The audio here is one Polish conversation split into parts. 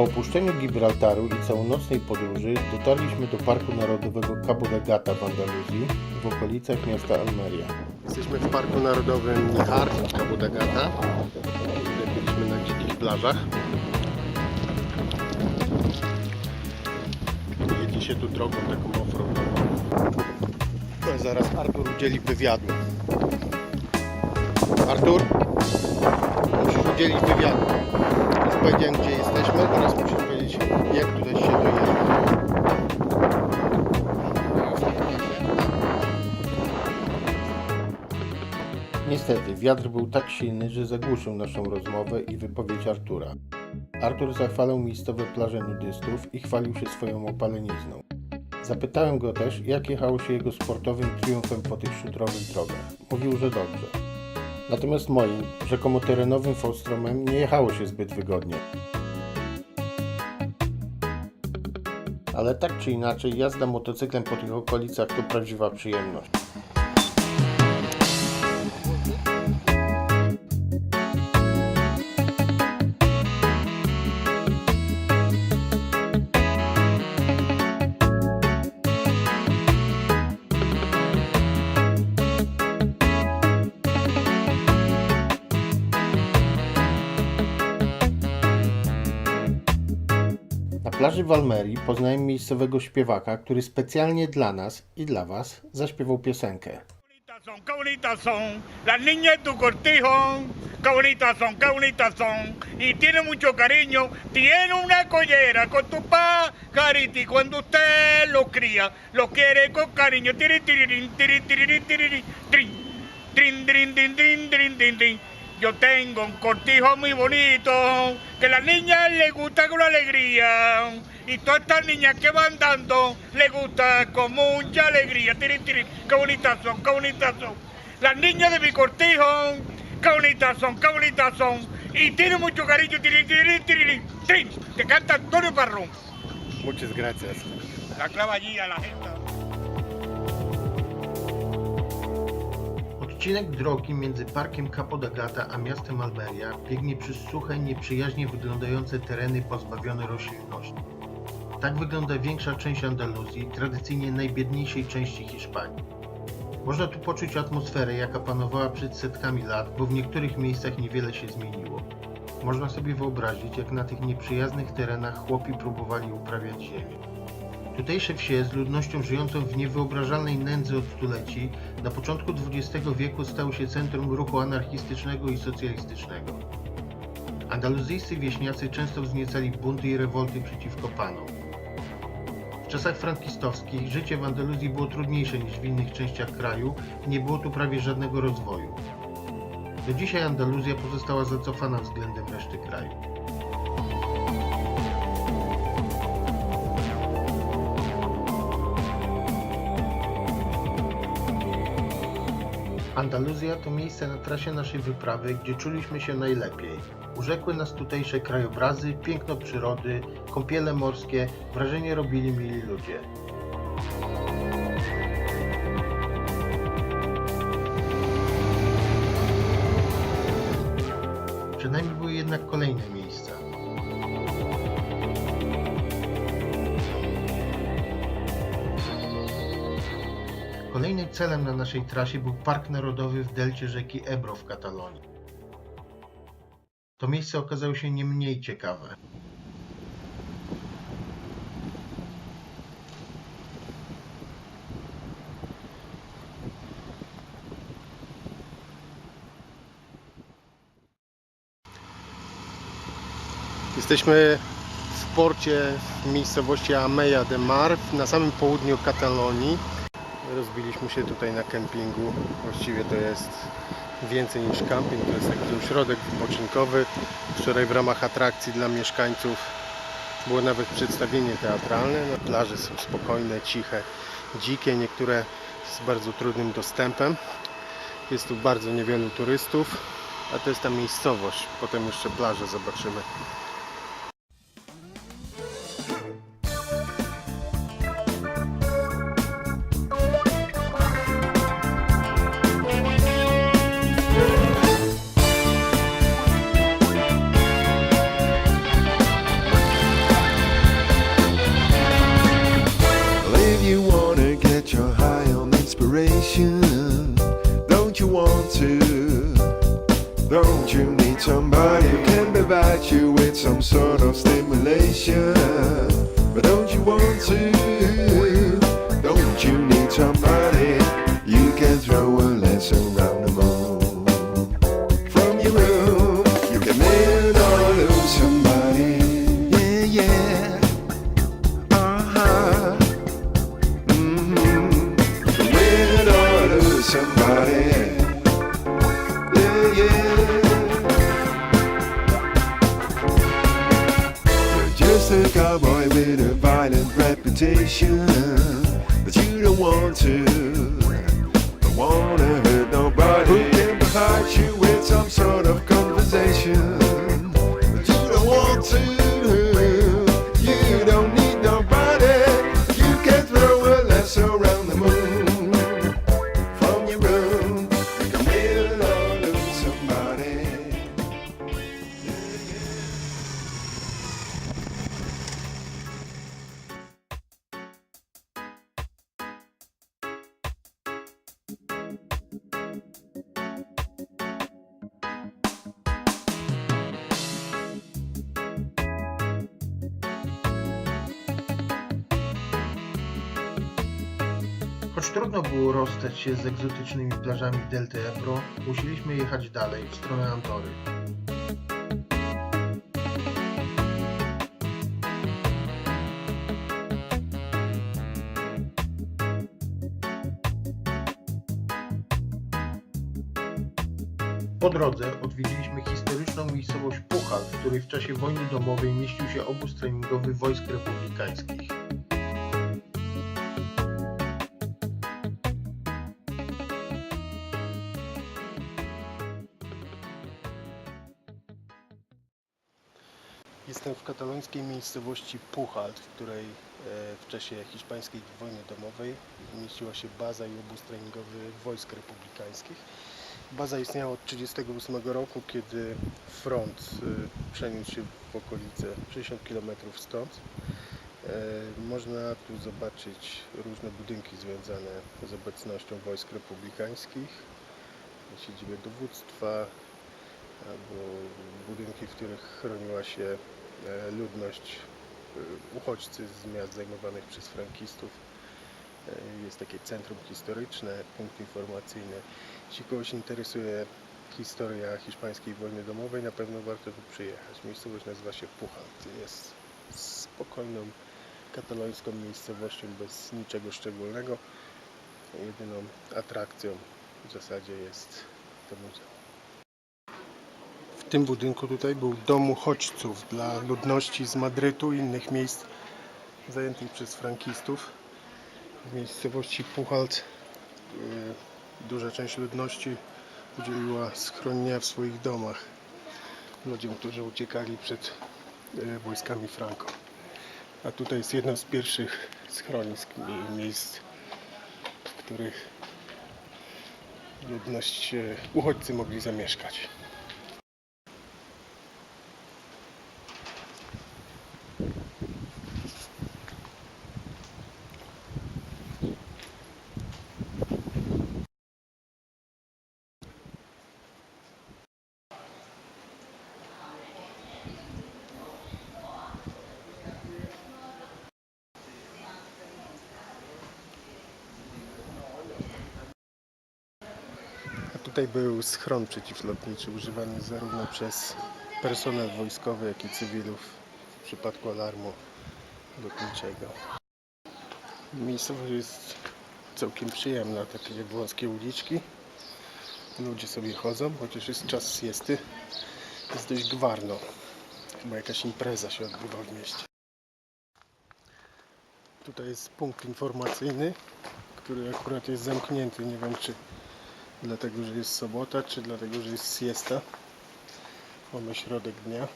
Po opuszczeniu Gibraltaru i całonocnej podróży dotarliśmy do Parku Narodowego Cabo de Gata w Andaluzji w okolicach miasta Almeria. Jesteśmy w Parku Narodowym Nihar, Cabo Gata. Byliśmy na dzikich plażach. Jedzie się tu drogą taką offroadową. To zaraz Artur udzieli wywiadu. Artur, musisz udzielić wywiadu. Powiedziałem gdzie jesteśmy, teraz musisz powiedzieć jak tutaj się. Niestety, wiatr był tak silny, że zagłuszył naszą rozmowę i wypowiedź Artura. Artur zachwalał miejscowe plaże nudystów i chwalił się swoją opalenizną. Zapytałem go też, jak jechało się jego sportowym triumfem po tych szutrowych drogach. Mówił, że dobrze. Natomiast moim, rzekomo terenowym Fostromem nie jechało się zbyt wygodnie. Ale tak czy inaczej, jazda motocyklem po tych okolicach to prawdziwa przyjemność. Na plaży w Almerii poznałem miejscowego śpiewaka, który specjalnie dla nas i dla Was zaśpiewał piosenkę. Yo tengo un cortijo muy bonito, que a las niñas les gusta con alegría. Y todas estas niñas que van dando, les gusta con mucha alegría. Tirin, tirin, qué bonitas son, qué bonitas son. Las niñas de mi cortijo, qué bonitas son, qué bonitas son. Y tiene mucho cariño, tirin, tirin, tirin. Te canta Antonio Parrón. Muchas gracias. La clava allí a la gente. Odcinek drogi między parkiem Capo da Gata a miastem Almeria biegnie przez suche, nieprzyjaźnie wyglądające tereny pozbawione roślinności. Tak wygląda większa część Andaluzji, tradycyjnie najbiedniejszej części Hiszpanii. Można tu poczuć atmosferę, jaka panowała przed setkami lat, bo w niektórych miejscach niewiele się zmieniło. Można sobie wyobrazić, jak na tych nieprzyjaznych terenach chłopi próbowali uprawiać ziemię. Tutejsze wsie z ludnością żyjącą w niewyobrażalnej nędzy od stuleci na początku XX wieku stały się centrum ruchu anarchistycznego i socjalistycznego. Andaluzyjscy wieśniacy często wzniecali bunty i rewolty przeciwko panom. W czasach frankistowskich życie w Andaluzji było trudniejsze niż w innych częściach kraju i nie było tu prawie żadnego rozwoju. Do dzisiaj Andaluzja pozostała zacofana względem reszty kraju. Andaluzja to miejsce na trasie naszej wyprawy, gdzie czuliśmy się najlepiej. Urzekły nas tutejsze krajobrazy, piękno przyrody, kąpiele morskie, wrażenie robili mili ludzie. Przed nami były jednak kolejne miejsca. Kolejnym celem na naszej trasie był Park Narodowy w delcie rzeki Ebro w Katalonii. To miejsce okazało się nie mniej ciekawe. Jesteśmy w porcie w miejscowości Ameja de Mar, na samym południu Katalonii. Rozbiliśmy się tutaj na kempingu. Właściwie to jest więcej niż camping, to jest taki ośrodek wypoczynkowy. Wczoraj w ramach atrakcji dla mieszkańców było nawet przedstawienie teatralne. No, plaże są spokojne, ciche, dzikie, niektóre z bardzo trudnym dostępem. Jest tu bardzo niewielu turystów, a to jest ta miejscowość. Potem jeszcze plaże zobaczymy. You want to? Don't you need somebody cowboy with a violent reputation, but you don't want to. Don't wanna hurt nobody. Who can you Choć trudno było rozstać się z egzotycznymi plażami Delty Ebro, musieliśmy jechać dalej, w stronę Andory. Po drodze odwiedziliśmy historyczną miejscowość Puchal, w której w czasie wojny domowej mieścił się obóz treningowy wojsk republikańskich. Katalońskiej miejscowości Puchalt, w której e, w czasie hiszpańskiej wojny domowej mieściła się baza i obóz treningowy wojsk republikańskich. Baza istniała od 1938 roku, kiedy front e, przeniósł się w okolice 60 km stąd. E, Można tu zobaczyć różne budynki związane z obecnością wojsk republikańskich, siedzibę dowództwa, albo budynki, w których chroniła się ludność, e, uchodźcy z miast zajmowanych przez frankistów. E, Jest takie centrum historyczne, punkt informacyjny. Jeśli kogoś interesuje historia hiszpańskiej wojny domowej, na pewno warto tu przyjechać. Miejscowość nazywa się Puchalt. Jest spokojną, katalońską miejscowością bez niczego szczególnego. Jedyną atrakcją w zasadzie jest to muzeum. Tym budynku tutaj był dom uchodźców dla ludności z Madrytu i innych miejsc zajętych przez frankistów. W miejscowości Puchalt y, duża część ludności udzieliła schronienia w swoich domach ludziom, którzy uciekali przed y, wojskami Franco. A tutaj jest jedno z pierwszych schronisk, mi- miejsc, w których ludność, y, uchodźcy mogli zamieszkać. Tutaj był schron przeciwlotniczy używany zarówno przez personel wojskowy, jak i cywilów w przypadku alarmu lotniczego. Miejscowość jest całkiem przyjemna, takie wąskie uliczki. Ludzie sobie chodzą, chociaż jest czas siesty. Jest dość gwarno. Chyba jakaś impreza się odbywa w mieście. Tutaj jest punkt informacyjny, który akurat jest zamknięty. Nie wiem czy dlatego, że jest sobota, czy dlatego, że jest siesta. Mamy środek dnia.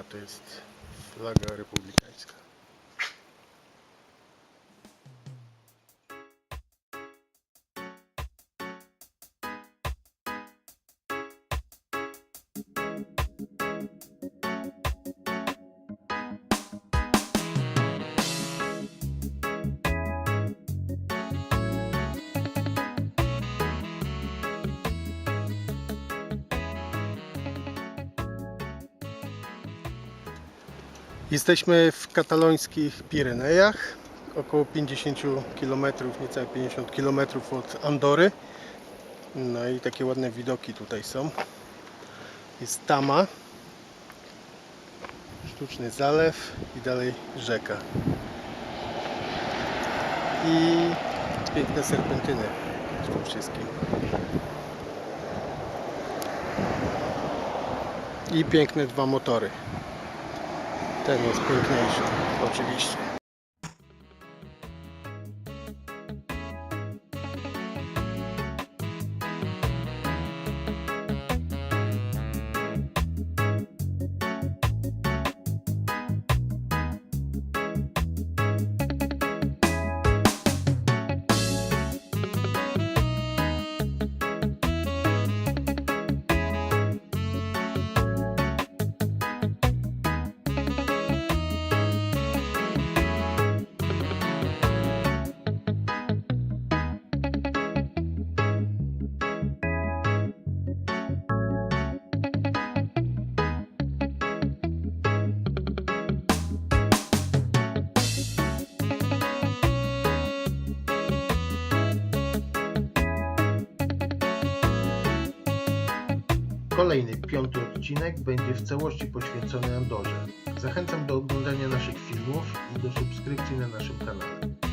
A to jest flaga republikańska. Jesteśmy w katalońskich Pirenejach, około 50 km, niecałe 50 km od Andory. No i takie ładne widoki tutaj są. Jest Tama, sztuczny zalew i dalej rzeka. I piękne serpentyny w tym wszystkim. I piękne dwa motory. Ten jest piękniejszy, oczywiście. Kolejny, piąty odcinek będzie w całości poświęcony Andorze. Zachęcam do oglądania naszych filmów i do subskrypcji na naszym kanale.